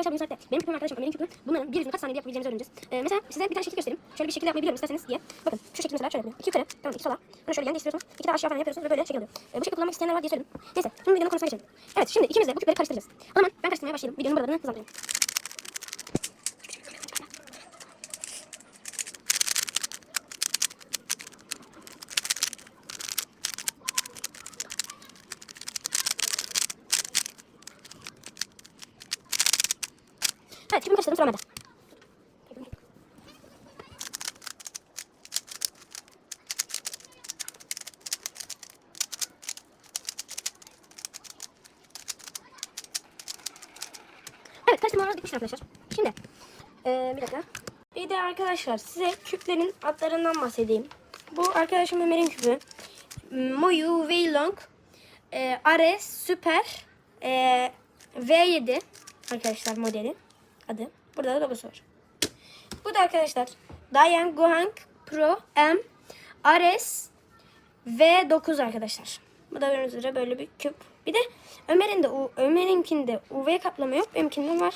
arkadaşlar bu saatte benim küpüm arkadaşım Ömer'in küpü. Bunların bir yüzünü kaç saniyede yapabileceğimizi öğreneceğiz. Ee, mesela size bir tane şekil göstereyim. Şöyle bir şekil yapmayı biliyorum isterseniz diye. Bakın şu şekil mesela şöyle yapıyorum. İki yukarı, tamam iki sola. Sonra şöyle yan değiştiriyorsunuz. İki daha aşağı falan yapıyorsunuz ve böyle şekil oluyor. Ee, bu şekil kullanmak isteyenler var diye söyledim. Neyse şimdi videonun konusuna geçelim. Evet şimdi ikimiz de bu küpleri karıştıracağız. O zaman ben karıştırmaya başlayayım. Videonun buralarını hızlandırayım. Evet küpümü karıştırdım sıra Ömer'de. Evet karıştırmalar bitmiştir arkadaşlar. Şimdi ee, bir dakika. Bir de arkadaşlar size küplerin adlarından bahsedeyim. Bu arkadaşım Ömer'in küpü. Moyu Weilong e, Ares Super e, V7 arkadaşlar modeli adı. Burada da logosu var. Bu da arkadaşlar Dayan Gohang Pro M Ares V9 arkadaşlar. Bu da gördüğünüz üzere böyle bir küp. Bir de Ömer'in de Ömer'inkinde UV kaplama yok. Benimkinde var.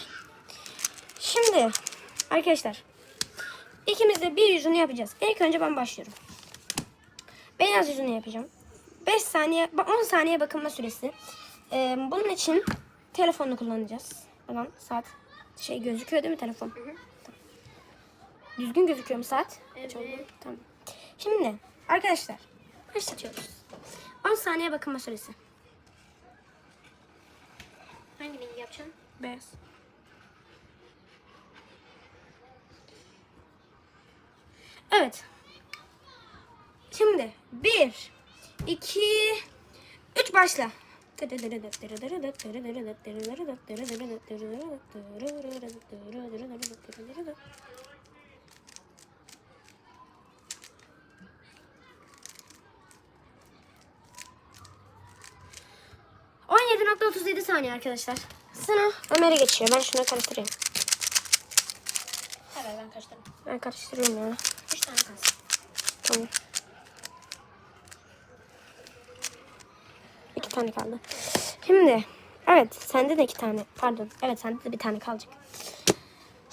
Şimdi arkadaşlar ikimiz de bir yüzünü yapacağız. İlk önce ben başlıyorum. Beyaz yüzünü yapacağım. 5 saniye, 10 saniye bakınma süresi. Ee, bunun için telefonu kullanacağız. Buradan saat şey gözüküyor değil mi telefon? Tamam. Düzgün gözüküyor mu saat? Evet. Tamam. Şimdi arkadaşlar başlatıyoruz. 10 saniye bakınma süresi. Hangi rengi yapacaksın? Beyaz. Evet. Şimdi 1 2 3 başla. ...17.37 saniye arkadaşlar. Sıra Ömer'e geçiyor. Ben şunu karıştırayım. Evet ben karıştırdım. Ben karıştırıyorum ya. Üç tane kalsın. Tamam. Tane kaldı. Şimdi evet sende de iki tane. Pardon. Evet sende de bir tane kalacak.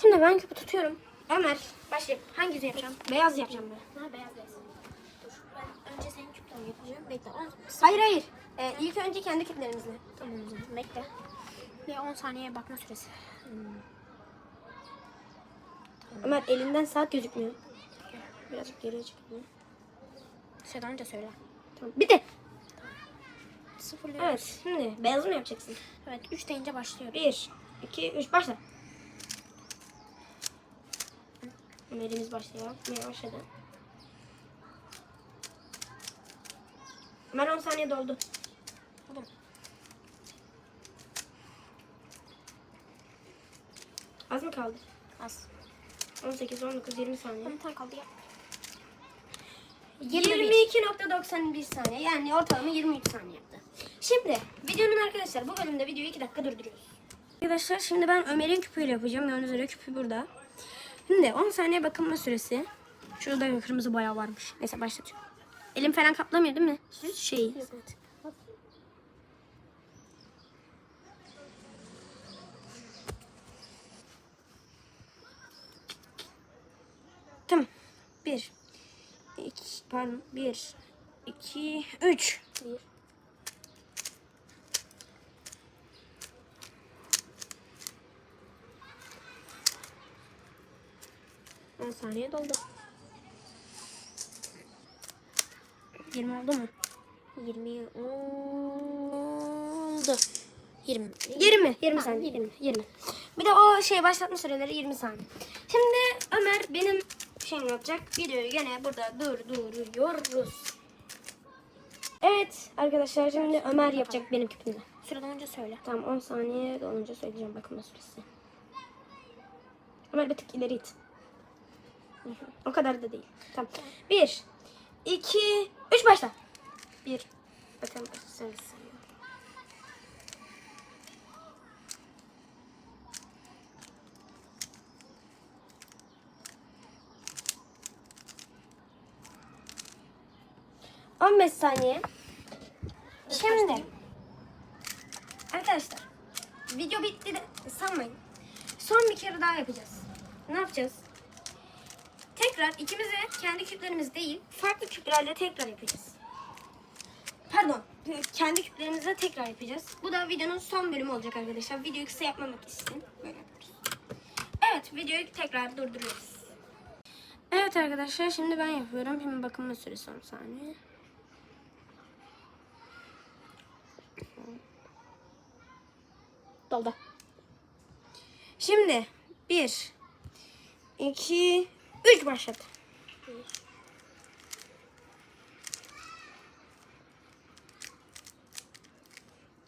Şimdi ben küpü tutuyorum. Ömer başlayayım. Hangi yüzü yapacağım? Beyaz yapacağım ben. Ha beyaz beyaz. Dur ben önce senin küplerini yapacağım. Bekle. Hayır hayır. Ee, ilk önce kendi küplerimizle. Tamam o zaman bekle. Bir 10 saniye bakma süresi. Ömer elinden saat gözükmüyor. Birazcık geriye çıkıyor. Şeyden önce söyle. Tamam. Bitti. Sıfırlıyoruz. Evet. Şimdi beyaz mı yapacaksın? Evet 3 deyince başlıyoruz. Bir, iki, üç başla. Ömer'imiz başlıyor. Ömer başladı. Ömer 10 saniye doldu. Oldu mu? Az mı kaldı? Az. 18, 19, 20 saniye. 10 tane kaldı ya. 22.91 saniye. Yani ortalama 23 saniye yaptı. Şimdi videonun arkadaşlar bu bölümde videoyu 2 dakika durduruyoruz. Arkadaşlar şimdi ben Ömer'in küpüyle yapacağım. Gördüğünüz üzere küpü burada. Şimdi 10 saniye bakınma süresi. Şurada kırmızı bayağı varmış. Neyse başlatıyorum. Elim falan kaplamıyor değil mi? Şey. Evet. Tamam. 1 2 pardon 1 2 3 Bir. On saniye doldu. 20 oldu mu? 20 oldu. 20. 20. 20 saniye. 20. 20. Bir de o şey başlatma süreleri 20 saniye. Şimdi Ömer benim şeyimi yapacak. Videoyu gene burada durduruyoruz. Evet arkadaşlar şimdi Ömer yapacak benim küpümde. Süreden önce söyle. Tamam 10 saniye dolunca söyleyeceğim bakımla süresi. Ömer bir tık ileri it. O kadar da değil. Tamam. 1 2 3 başla. 1 Bakalım sayıyor. On beş saniye. Şimdi arkadaşlar video bitti de sanmayın. son bir kere daha yapacağız. Ne yapacağız? Tekrar ikimiz de kendi küplerimiz değil, farklı küplerle tekrar yapacağız. Pardon, kendi küplerimizle tekrar yapacağız. Bu da videonun son bölümü olacak arkadaşlar. Videoyu kısa yapmamak için böyle yapıyoruz. Evet, videoyu tekrar durduruyoruz. Evet arkadaşlar, şimdi ben yapıyorum. Şimdi bakımın süresi 10 saniye. Doldu. Şimdi 1 2 3 başladı.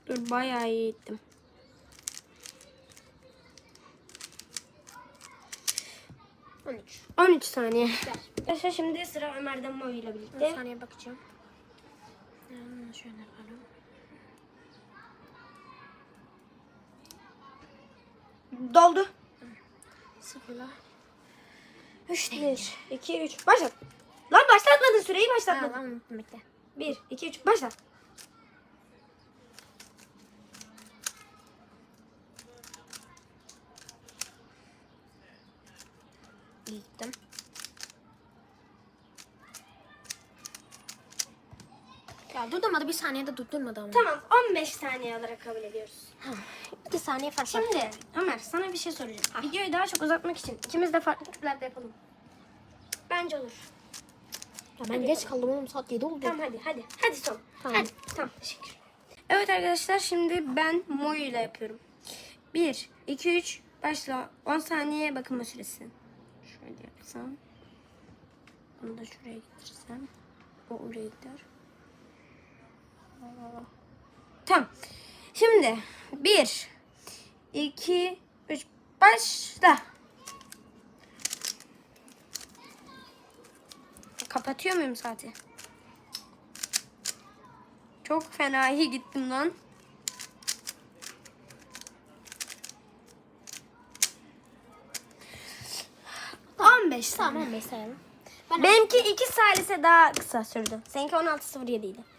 Dur bayağı iyi gittim. On üç. 13 saniye. Arkadaşlar şimdi sıra Ömer'den Movi ile Bir birlikte. saniye bakacağım. Hmm, şöyle yapalım. Doldu. Sıfırla. 3 1 2 3 başlat. Lan başlatmadın süreyi Ha, başlatmadın. ben unuttum bekle. 1 2 3 başlat. İyi gittim. Ya durdurmadı bir saniyede durdurmadı ama. Tamam 15 saniye alarak kabul ediyoruz. İki saniye fark. Şimdi Ömer sana bir şey soracağım. Videoyu daha çok uzatmak için ikimiz de farklı küplerde yapalım. Bence olur. Ya ben geç kaldım oğlum saat 7 oldu. Tamam hadi hadi. Hadi son. Tamam. Hadi. Tamam teşekkür. Evet arkadaşlar şimdi ben Moyu ile yapıyorum. 1, 2, 3 başla. 10 saniye bakılma süresi. Şöyle yapsam. Bunu da şuraya getirsem. O oraya gider. Tamam. Şimdi 1, 2, 3 başla. Kapatıyor muyum saati? Çok fena iyi gittim lan. On beş Tamam saniye. 15 sayalım. Ben Benimki 2 salise daha kısa sürdü. Seninki 16.07 idi.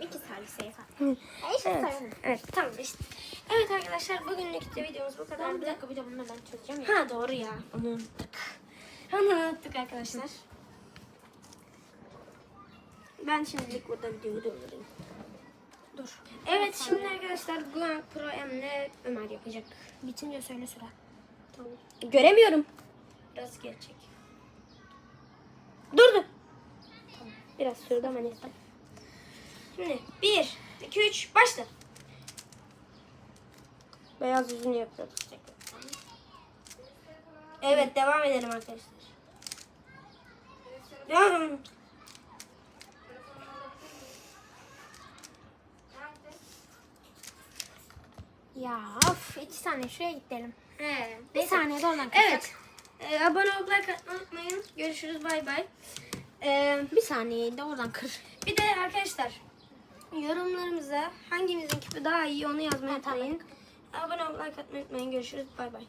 İki sayalım. Ya işte Evet. Evet tamam işte. Evet arkadaşlar bugünlük de videomuz bu Ben kadardı. bir dakika bir de bunu ben çözeceğim ya. Ha doğru ya. Onu unuttuk. Onu unuttuk arkadaşlar. Ben şimdilik burada videoyu durdurayım. Dur. Evet şimdi arkadaşlar Guang Pro M'le Ömer yapacak. Bitince söyle süre. Tamam. Göremiyorum. Biraz gerçek. Durdu. Tamam. Biraz sürdü ama neyse. Şimdi 1, 2, 3 başla. Beyaz yüzünü yapıyoruz. tekrar. Evet devam edelim arkadaşlar. Devam. Ya of iki saniye şuraya gidelim. He, Bir neyse. saniyede oradan Evet. Ee, abone olup like atmayı unutmayın. Görüşürüz bay bay. Ee, Bir saniyede oradan kır. bir de arkadaşlar yorumlarımıza hangimizin küpü daha iyi onu yazmayı unutmayın. Abone olup like atmayı unutmayın. Görüşürüz bay bay.